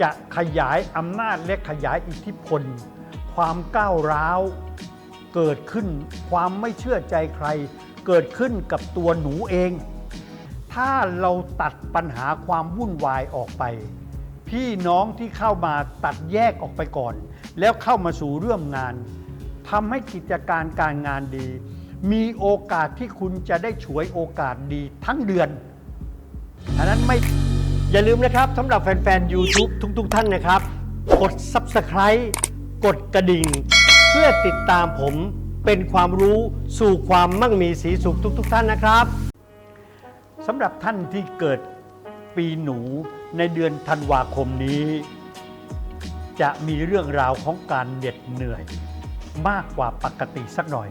จะขยายอำนาจและขยายอิทธิพล ความก้าวร้าวเกิดขึ้น ความไม่เชื่อใจใคร เกิดขึ้นกับตัวหนูเอง ถ้าเราตัดปัญหาความวุ่นวายออกไป พี่น้องที่เข้ามาตัดแยกออกไปก่อน แล้วเข้ามาสู่เรื่องงานทำให้กิจการการงานดี มีโอกาสที่คุณจะได้ฉวยโอกาสดีทั้งเดือนอันนั้นไม่ อย่าลืมนะครับสำหรับแฟนๆ YouTube ทุกๆ ท่านนะครับ กด Subscribe กดกระดิ่ง เพื่อติดตามผมเป็นความรู้สู่ความมั่งมีสีสุขทุก ๆ ท่านนะครับสำหรับท่านที่เกิดปีหนูในเดือนธันวาคมนี้ จะมีเรื่องราวของการเหน็ดเหนื่อย มากกว่าปกติสักหน่อย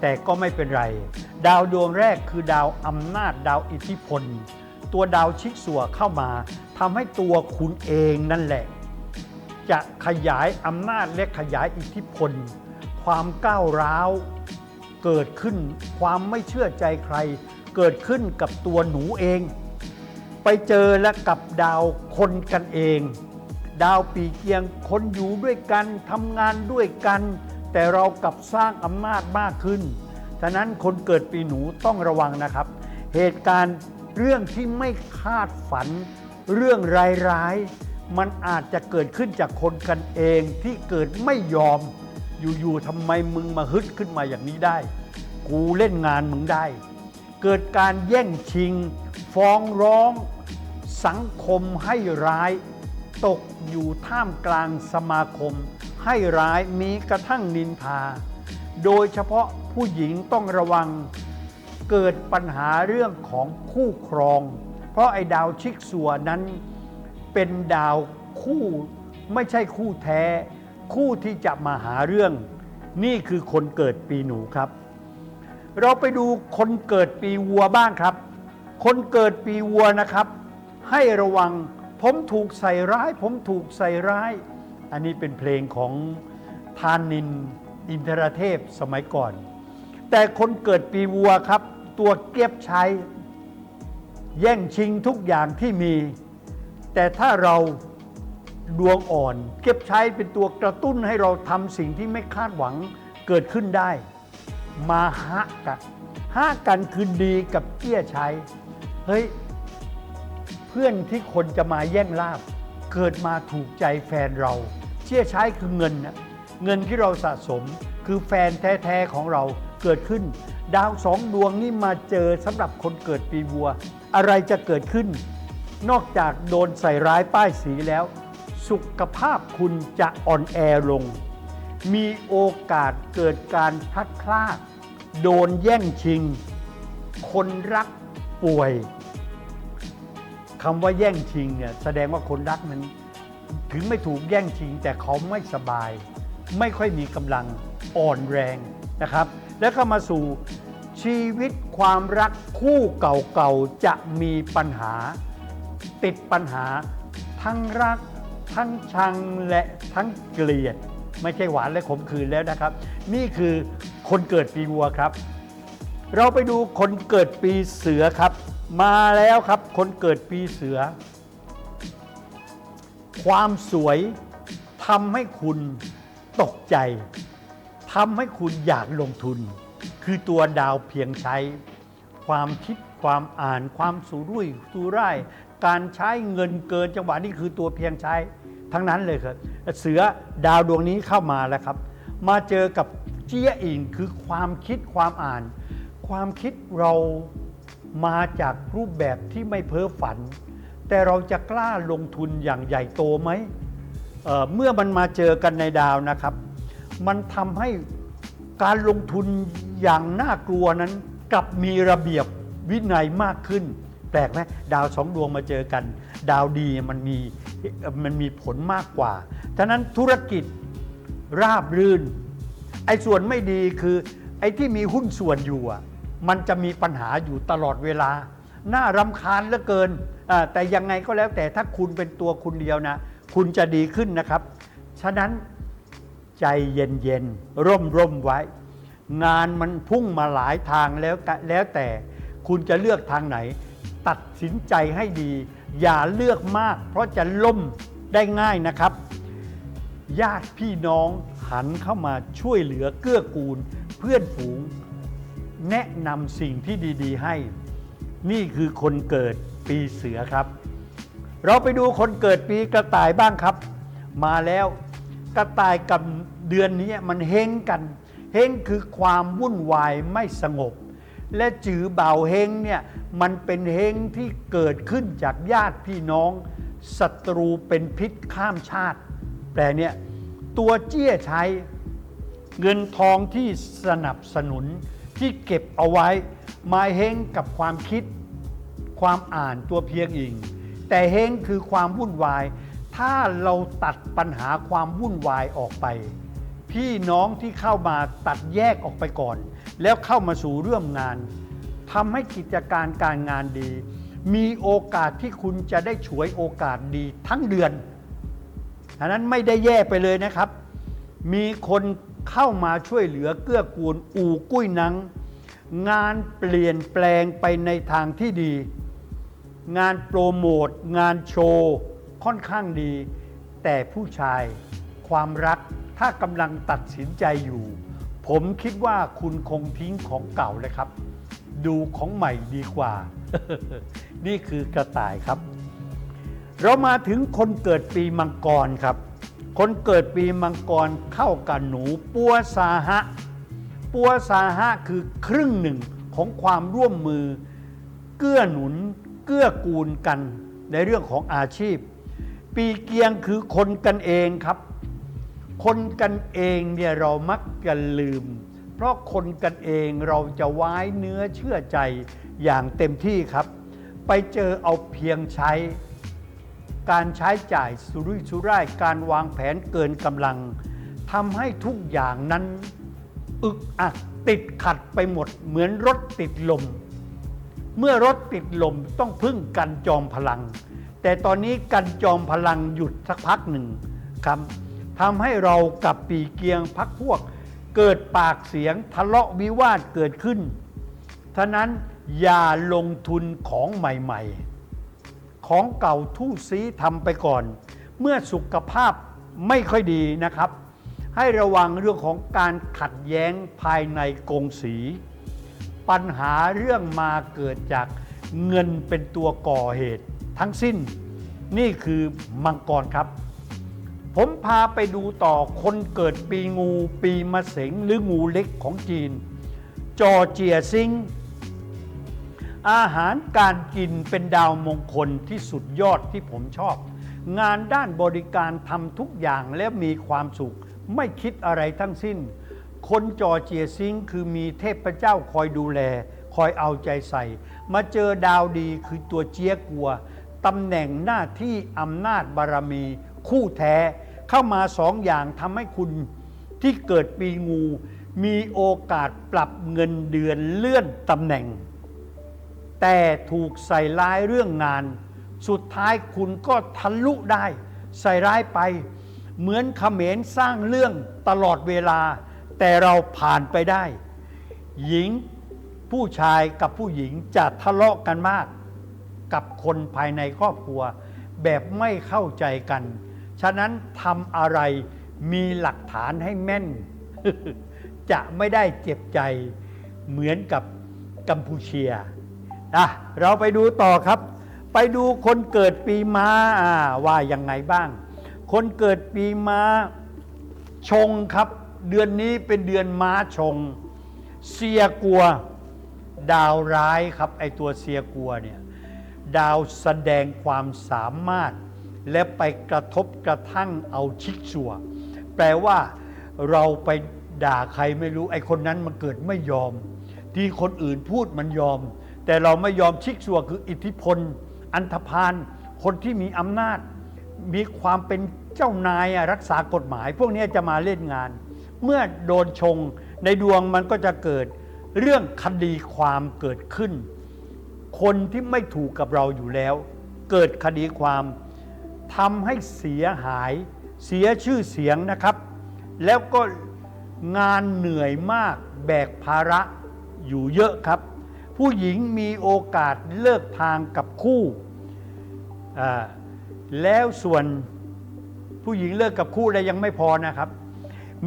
แต่ก็ไม่เป็นไร ดาวดวงแรกคือดาวอำนาจดาวอิทธิพล ตัวดาวชิกสัวเข้ามาทำให้ตัวคุณเองนั่นแหละ จะขยายอำนาจและขยายอิทธิพล ความก้าวร้าวเกิดขึ้นความไม่เชื่อใจใคร เกิดขึ้นกับตัวหนูเอง ไปเจอและกับดาวคนกันเอง ดาวปีเกียงคนอยู่ด้วยกันทำงานด้วยกัน แต่เรากลับสร้างอำนาจมากขึ้น ฉะนั้นคนเกิดปีหนูต้องระวังนะครับ เหตุการณ์ เรื่องที่ไม่คาดฝัน เรื่องร้ายๆ มันอาจจะเกิดขึ้นจากคนกันเองที่เกิดไม่ยอม อยู่ๆทำไมมึงมาฮึดขึ้นมาอย่างนี้ได้ กูเล่นงานมึงได้ เกิดการแย่งชิง ฟ้องร้อง สังคมให้ร้าย ตกอยู่ท่ามกลางสมาคม ให้ร้ายมีกระทั่งนินทา โดยเฉพาะผู้หญิงต้องระวัง เกิดปัญหาเรื่องของคู่ครอง เพราะไอ้ดาวชิกสัวนั้นเป็นดาวคู่ไม่ใช่คู่แท้ คู่ที่จะมาหาเรื่อง นี่คือคนเกิดปีหนูครับ เราไปดูคนเกิดปีวัวบ้างครับ คนเกิดปีวัวนะครับ ให้ระวังผมถูกใส่ร้าย ผมถูกใส่ร้าย อันนี้เป็นเพลงของทานินอินทรเทพสมัยก่อน แต่คนเกิดปีวัวครับ ตัวเก็บใช้ แย่งชิงทุกอย่างที่มี แต่ถ้าเราดวงอ่อน เก็บใช้เป็นตัวกระตุ้นให้เราทำสิ่งที่ไม่คาดหวังเกิดขึ้นได้ มาฮะกันฮะกันคือดีกับเกี้ยใช้เฮ้ยเพื่อนที่คนจะมาแย่งลาบ เกิดมาถูกใจแฟนเรา เชี่ยใช้คือเงินนะเงินที่เราสะสมคือแฟนแท้ ๆ ของเรา เกิดขึ้น ดาวสองดวงนี่มาเจอสำหรับคนเกิดปีวัว อะไรจะเกิดขึ้น นอกจากโดนใส่ร้ายป้ายสีแล้ว สุขภาพคุณจะอ่อนแอลง มีโอกาสเกิดการพลัดพรากโดนแย่งชิง คนรักป่วยคำว่าแย่งชิงเนี่ยแสดงว่าคนรักนั้นถึงไม่ถูกแย่งชิงแต่เขาไม่สบาย ไม่ค่อยมีกำลังอ่อนแรง นะครับ แล้วก็มาสู่ชีวิตความรักคู่เก่าๆจะมีปัญหา ติดปัญหา ทั้งรัก ทั้งชังและทั้งเกลียด ไม่ใช่หวานและขมขื่นแล้วนะครับ นี่คือคนเกิดปีวัวครับ เราไปดูคนเกิดปีเสือครับ มาแล้วครับ คนเกิดปีเสือ ความสวยทำให้คุณตกใจ ทำให้คุณอยากลงทุน คือตัวดาวเพียงใช้ ความคิดความอ่านความสุรุ่ยสุร่ายการใช้เงินเกินจังหวะนี่คือตัวเพียงใช้ทั้งนั้นเลยครับ เสือดาวดวงนี้เข้ามาแล้วครับ มาเจอกับเจี้ยอิงคือความคิดความอ่าน ความคิดเรามาจากรูปแบบที่ไม่เพ้อฝัน แต่เราจะกล้าลงทุนอย่างใหญ่โตไหมเเมื่อมันมาเจอกันในดาวนะครับ มันทำให้ การลงทุนอย่างน่ากลัวนั้นกลับมีระเบียบวินัยมากขึ้น แปลกไหมดาวสองดวงมาเจอกัน ดาวดีมันมีมันมีผลมากกว่าฉะนั้นธุรกิจราบรื่น ไอ้ส่วนไม่ดีคือไอ้ที่มีหุ้นส่วนอยู่อะมันจะมีปัญหาอยู่ตลอดเวลา น่ารำคาญเหลือเกิน แต่ยังไงก็แล้วแต่ถ้าคุณเป็นตัวคุณเดียวนะ คุณจะดีขึ้นนะครับ ฉะนั้น ใจเย็นๆร่มร่มไว้ งานมันพุ่งมาหลายทางแล้วแล้วแต่คุณจะเลือกทางไหน ตัดสินใจให้ดี อย่าเลือกมาก เพราะจะล่มได้ง่ายนะครับ ญาติพี่น้องหันเข้ามาช่วยเหลือเกื้อกูล เพื่อนฝูง แนะนำสิ่งที่ดี ๆ ให้ นี่คือคนเกิดปีเสือครับ เราไปดูคนเกิดปีกระต่ายบ้างครับ มาแล้ว กระต่ายกับเดือนนี้มันเฮงกัน เฮงคือความวุ่นวายไม่สงบ และจือเบาเฮงเนี่ยมันเป็นเฮงที่เกิดขึ้นจากญาติพี่น้องศัตรูเป็นพิษข้ามชาติ แปลเนี่ยตัวเจี้ยใช้เงินทองที่สนับสนุนที่เก็บเอาไว้มาเฮงกับความคิด ความอ่านตัวเพียงอิง แต่เฮงคือความวุ่นวาย ถ้าเราตัดปัญหาความวุ่นวายออกไป พี่น้องที่เข้ามาตัดแยกออกไปก่อน แล้วเข้ามาสู่เรื่องงานทำให้กิจการการงานดี มีโอกาสที่คุณจะได้ฉวยโอกาสดีทั้งเดือนอันนั้นไม่ได้แย่ไปเลยนะครับ มีคนเข้ามาช่วยเหลือเกื้อกูลอู่กุ้ยนัง งานเปลี่ยนแปลงไปในทางที่ดี งานโปรโมท งานโชว์ ค่อนข้างดี แต่ผู้ชายความรักถ้ากำลังตัดสินใจอยู่ ผมคิดว่าคุณคงทิ้งของเก่าเลยครับ ดูของใหม่ดีกว่า นี่คือกระต่ายครับ เรามาถึงคนเกิดปีมังกรครับ คนเกิดปีมังกรเข้ากับหนูปัวสาหะปัวสาหะคือครึ่งหนึ่งของความร่วมมือ เกื้อหนุน เกื้อกูลกันในเรื่องของอาชีพ ปีเกียงคือคนกันเองครับ คนกันเองเนี่ยเรามักจะลืม เพราะคนกันเองเราจะไว้เนื้อเชื่อใจอย่างเต็มที่ครับ ไปเจอเอาเพียงใช้ การใช้จ่ายสุรุ่ยสุร่ายการวางแผนเกินกำลังทำให้ทุกอย่างนั้น อึกอักติดขัดไปหมดเหมือนรถติดลม เมื่อรถติดลมต้องพึ่งกันจอมพลัง แต่ตอนนี้กันจอมพลังหยุดสักพักหนึ่งครับทำให้เรากับปีเกียงพักพวก เกิดปากเสียงทะเลาะวิวาทเกิดขึ้นท่านั้นอย่าลงทุนของใหม่ๆ ของเก่าทู่ซีทำไปก่อน เมื่อสุขภาพไม่ค่อยดีนะครับ ให้ระวังเรื่องของการขัดแย้งภายในกงสี ปัญหาเรื่องมาเกิดจากเงินเป็นตัวก่อเหตุ ทั้งสิ้นนี่คือมังกรครับ ผมพาไปดูต่อคนเกิดปีงู ปีมะเสงหรืองูเล็กของจีน จอเจียซิง อาหารการกินเป็นดาวมงคลที่สุดยอดที่ผมชอบ งานด้านบริการทำทุกอย่างและมีความสุข ไม่คิดอะไรทั้งสิ้น คนจอเจียซิงคือมีเทพเจ้าคอยดูแล คอยเอาใจใส่ มาเจอดาวดีคือตัวเจี๊ยกัว ตำแหน่งหน้าที่อำนาจบารมี คู่แท้เข้ามาสองอย่างทำให้คุณที่เกิดปีงู มีโอกาสปรับเงินเดือนเลื่อนตำแหน่ง แต่ถูกใส่ร้ายเรื่องงาน สุดท้ายคุณก็ทะลุได้ ใส่ร้ายไป เหมือนเขมรสร้างเรื่องตลอดเวลา แต่เราผ่านไปได้ หญิงผู้ชายกับผู้หญิงจะทะเลาะกันมาก กับคนภายในครอบครัว แบบไม่เข้าใจกัน ฉะนั้นทำอะไรมีหลักฐานให้แม่น จะไม่ได้เจ็บใจเหมือนกับกัมพูเชียอะเราไปดูต่อครับ ไปดูคนเกิดปีม้าอ่าว่ายังไงบ้าง คนเกิดปีม้าชงครับ เดือนนี้เป็นเดือนม้าชง เสียกลัวดาวร้ายครับ ไอตัวเสียกลัวเนี่ย ดาวแสดงความสามารถ และไปกระทบกระทั่งเอาชิกชัว แปลว่าเราไปด่าใครไม่รู้ ไอคนนั้นมันเกิดไม่ยอม ที่คนอื่นพูดมันยอม แต่เราไม่ยอมชิกชัวคืออิทธิพล อันธพาลคนที่มีอำนาจ มีความเป็นเจ้านายรักษากฎหมาย พวกนี้จะมาเล่นงาน เมื่อโดนชงในดวงมันก็จะเกิดเรื่องคดีความเกิดขึ้น คนที่ไม่ถูกกับเราอยู่แล้ว เกิดคดีความทำให้เสียหาย เสียชื่อเสียงนะครับ แล้วก็งานเหนื่อยมากแบกภาระอยู่เยอะครับ ผู้หญิงมีโอกาสเลิกทางกับคู่ แล้วส่วนผู้หญิงเลิกกับคู่แล้วยังไม่พอนะครับ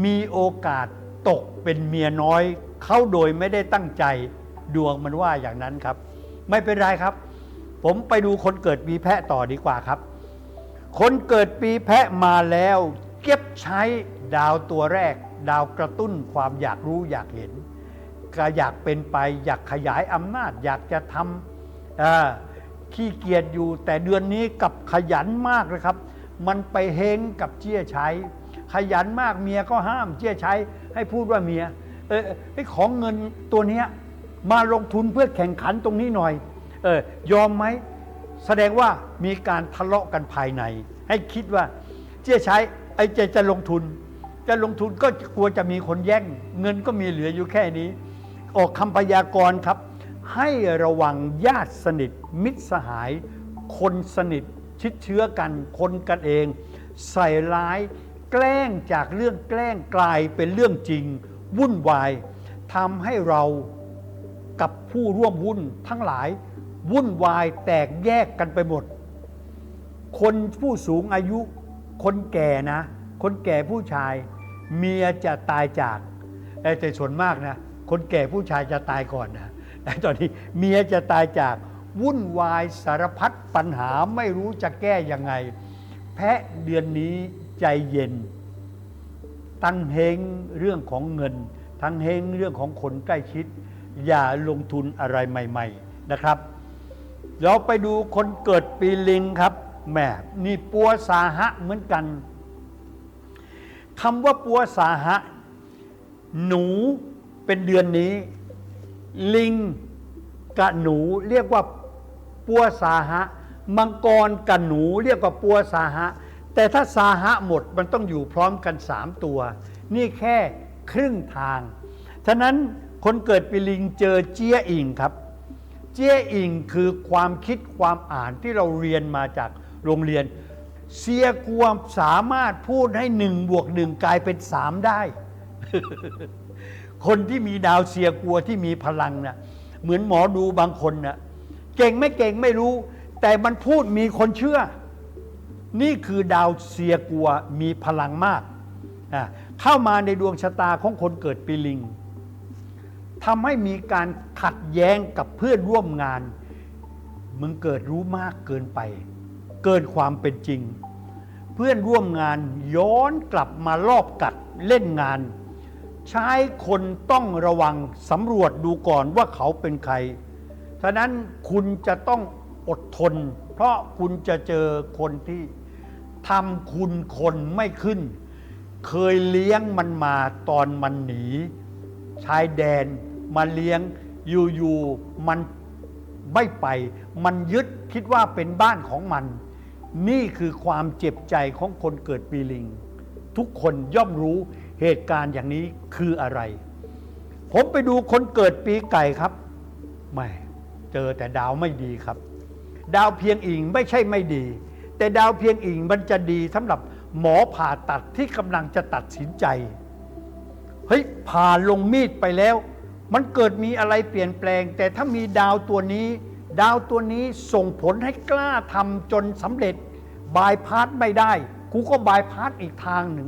มีโอกาสตกเป็นเมียน้อย เขาโดยไม่ได้ตั้งใจดวงมันว่าอย่างนั้นครับ ไม่เป็นไรครับ ผมไปดูคนเกิดปีแพะต่อดีกว่าครับ คนเกิดปีแพะมาแล้ว เก็บใช้ดาวตัวแรก ดาวกระตุ้นความอยากรู้อยากเห็นก็อยากเป็นไปอยากขยายอำนาจ อยากจะทำขี้เกียจอยู่ แต่เดือนนี้กับขยันมากเลยครับ มันไปเฮงกับเจี้ยใช้ ขยันมากเมียก็ห้ามเจี้ยใช้ให้พูดว่าเมียเออของเงินตัวเนี้ย มาลงทุนเพื่อแข่งขันตรงนี้หน่อย เออยอมไหมแสดงว่ามีการทะเลาะกันภายใน ให้คิดว่าเจี้ใช้ไอ้เจจะลงทุน จะลงทุนก็กลัวจะมีคนแย่ง เงินก็มีเหลืออยู่แค่นี้ ออกคำพยากรณ์ครับ ให้ระวังญาติสนิท มิตรสหาย คนสนิทชิดเชื้อกันคนกันเอง ใส่ร้าย แกล้งจากเรื่องแกล้งกลายเป็นเรื่องจริง วุ่นวายทำให้เรา กับผู้ร่วมวุ่นทั้งหลาย วุ่นวายแตกแยกกันไปหมด คนผู้สูงอายุ คนแก่นะ คนแก่ผู้ชาย เมียจะตายจากแต่ส่วนมากนะ คนแก่ผู้ชายจะตายก่อนนะแต่ตอนนี้เมียจะตายจาก วุ่นวายสารพัดปัญหาไม่รู้จะแก้ยังไง แพะเดือนนี้ใจเย็นทั้งเฮงเรื่องของเงิน ทั้งเฮงเรื่องของคนใกล้ชิด อย่าลงทุนอะไรใหม่ ๆนะครับ เราไปดูคนเกิดปีลิงครับแหมนี่ปัวสาหะเหมือนกันคำว่าปัวสาหะ หนูเป็นเดือนนี้ ลิงกับหนูเรียกว่าปัวสาหะ มังกรกับหนูเรียกว่าปัวสาหะ แต่ถ้าสาหะหมดมันต้องอยู่พร้อมกันสามตัว นี่แค่ครึ่งทาง ฉะนั้น คนเกิดปีลิงเจอเจียอิงครับ เจียอิงคือความคิดความอ่านที่เราเรียนมาจากโรงเรียน เสียกวมสามารถพูดให้หนึ่งบวกหนึ่งกลายเป็นสามได้ คนที่มีดาวเสียกัวที่มีพลังนะเหมือนหมอดูบางคนนะเก่งไม่เก่งไม่รู้ แต่มันพูดมีคนเชื่อ นี่คือดาวเสียกัวมีพลังมากอะเข้ามาในดวงชะตาของคนเกิดปีลิง ทำให้มีการขัดแย้งกับเพื่อนร่วมงาน มึงเกิดรู้มากเกินไป เกินความเป็นจริง เพื่อนร่วมงานย้อนกลับมารอบกัดเล่นงาน ใช้คนต้องระวังสำรวจดูก่อนว่าเขาเป็นใคร ฉะนั้นคุณจะต้องอดทน เพราะคุณจะเจอคนที่ทำคุณคนไม่ขึ้น เคยเลี้ยงมันมาตอนมันหนีชายแดน มาเลี้ยงอยู่ๆมันไม่ไป มันยึดคิดว่าเป็นบ้านของมัน นี่คือความเจ็บใจของคนเกิดปีลิง ทุกคนย่อมรู้เหตุการณ์อย่างนี้คืออะไร ผมไปดูคนเกิดปีไก่ครับไม่เจอแต่ดาวไม่ดีครับ ดาวเพียงอิงไม่ใช่ไม่ดี แต่ดาวเพียงอิงมันจะดีสำหรับหมอผ่าตัดที่กำลังจะตัดสินใจเฮ้ยผ่าลงมีดไปแล้ว มันเกิดมีอะไรเปลี่ยนแปลง แต่ถ้ามีดาวตัวนี้ ดาวตัวนี้ส่งผลให้กล้าทำจนสำเร็จบายพาสไม่ได้ กูก็บายพาสอีกทางหนึ่ง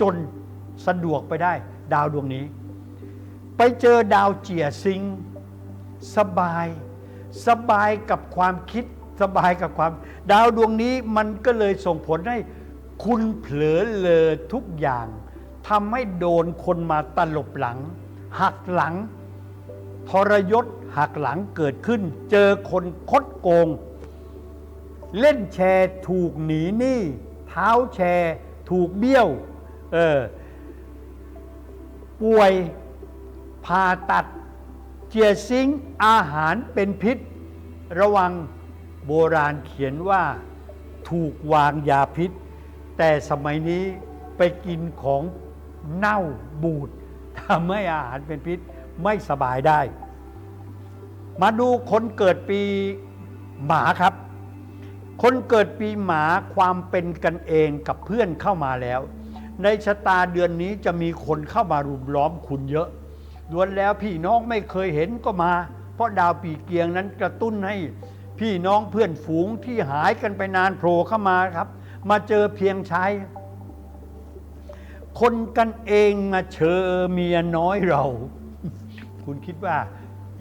จนสะดวกไปได้ ดาวดวงนี้ ไปเจอดาวเจียซิง สบาย สบายกับความคิดสบายกับความ ดาวดวงนี้มันก็เลยส่งผลให้คุณเผลอเลอทุกอย่างทำให้โดนคนมาตลบหลัง หักหลัง ทรยศหักหลังเกิดขึ้น เจอคนคดโกง เล่นแชร์ถูกหนีหนี้เท้าแชร์ถูกเบี้ยวเออป่วยผ่าตัดเจียซิงอาหารเป็นพิษ ระวังโบราณเขียนว่าถูกวางยาพิษ แต่สมัยนี้ไปกินของเน่าบูดทำให้อาหารเป็นพิษ ไม่สบายได้ มาดูคนเกิดปีหมาครับ คนเกิดปีหมาความเป็นกันเองกับเพื่อนเข้ามาแล้ว ในชะตาเดือนนี้จะมีคนเข้ามารุมล้อมคุณเยอะล้วนแล้วพี่น้องไม่เคยเห็นก็มา เพราะดาวปีเกียงนั้นกระตุ้นให้พี่น้องเพื่อนฝูงที่หายกันไปนานโผล่เข้ามาครับ มาเจอเพียงชายคนกันเองมาเชอเมียน้อยเรา คุณคิดว่า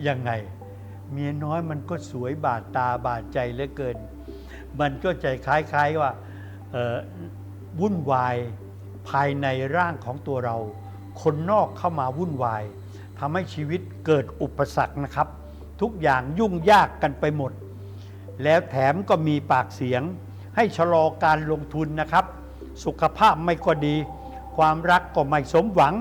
ยังไง เมียน้อยมันก็สวยบาดตาบาดใจเหลือเกิน มันก็ใจคล้ายๆว่าวุ่นวายภายในร่างของตัวเรา คนนอกเข้ามาวุ่นวายทำให้ชีวิตเกิดอุปสรรคนะครับ ทุกอย่างยุ่งยากกันไปหมด แล้วแถมก็มีปากเสียง ให้ชะลอการลงทุนนะครับ สุขภาพไม่ก็ดี ความรักก็ไม่สมหวัง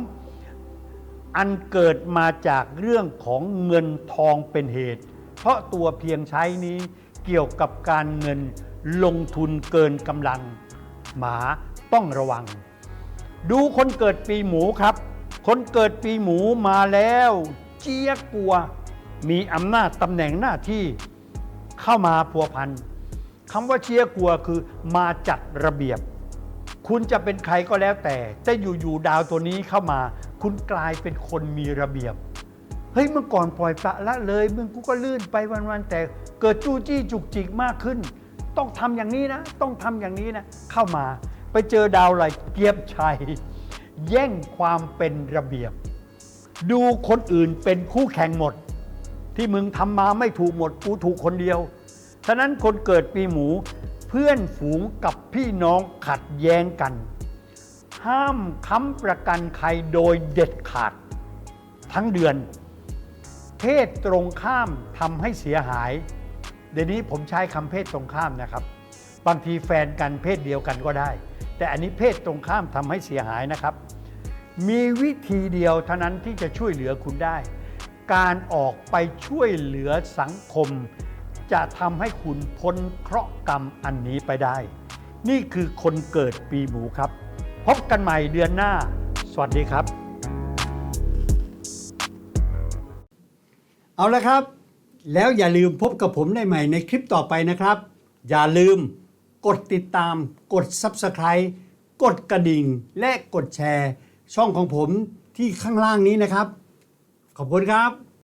อันเกิดมาจากเรื่องของเงินทองเป็นเหตุ เพราะตัวเพียงใช้นี้เกี่ยวกับการเงินลงทุนเกินกำลัง หมาต้องระวัง ดูคนเกิดปีหมูครับ คนเกิดปีหมูมาแล้ว เจี๊ยกลัว มีอำนาจตำแหน่งหน้าที่เข้ามาพัวพันคำว่าเชียกลัวคือมาจัดระเบียบ คุณจะเป็นใครก็แล้วแต่แต่อยู่ๆดาวตัวนี้เข้ามา คุณกลายเป็นคนมีระเบียบ เฮ้ยเมื่อก่อนปล่อยปละละเลยมึงกูก็ลื่นไปวันๆแต่เกิดจู้จี้จุกจิกมากขึ้น ต้องทำอย่างนี้นะ ต้องทำอย่างนี้นะ เข้ามาไปเจอดาวอะไรเกียบชัย แย่งความเป็นระเบียบ ดูคนอื่นเป็นคู่แข่งหมด ที่มึงทำมาไม่ถูกหมดกูถูกคนเดียวฉะนั้นคนเกิดปีหมูเพื่อนฝูงกับพี่น้องขัดแย้งกัน ห้ามค้ำประกันใครโดยเด็ดขาดทั้งเดือน เพศตรงข้ามทำให้เสียหาย เดี๋ยวนี้ผมใช้คำเพศตรงข้ามนะครับ บางทีแฟนกันเพศเดียวกันก็ได้ แต่อันนี้เพศตรงข้ามทำให้เสียหายนะครับ มีวิธีเดียวเท่านั้นที่จะช่วยเหลือคุณได้ การออกไปช่วยเหลือสังคม จะทำให้คุณพ้นเคราะห์กรรมอันนี้ไปได้ นี่คือคนเกิดปีหมูครับ พบกันใหม่เดือนหน้า สวัสดีครับ เอาละครับ แล้วอย่าลืมพบกับผมได้ใหม่ในคลิปต่อไปนะครับ อย่าลืมกดติดตาม กด Subscribe กดกระดิ่ง และกดแชร์ ช่องของผมที่ข้างล่างนี้นะครับ ขอบคุณครับ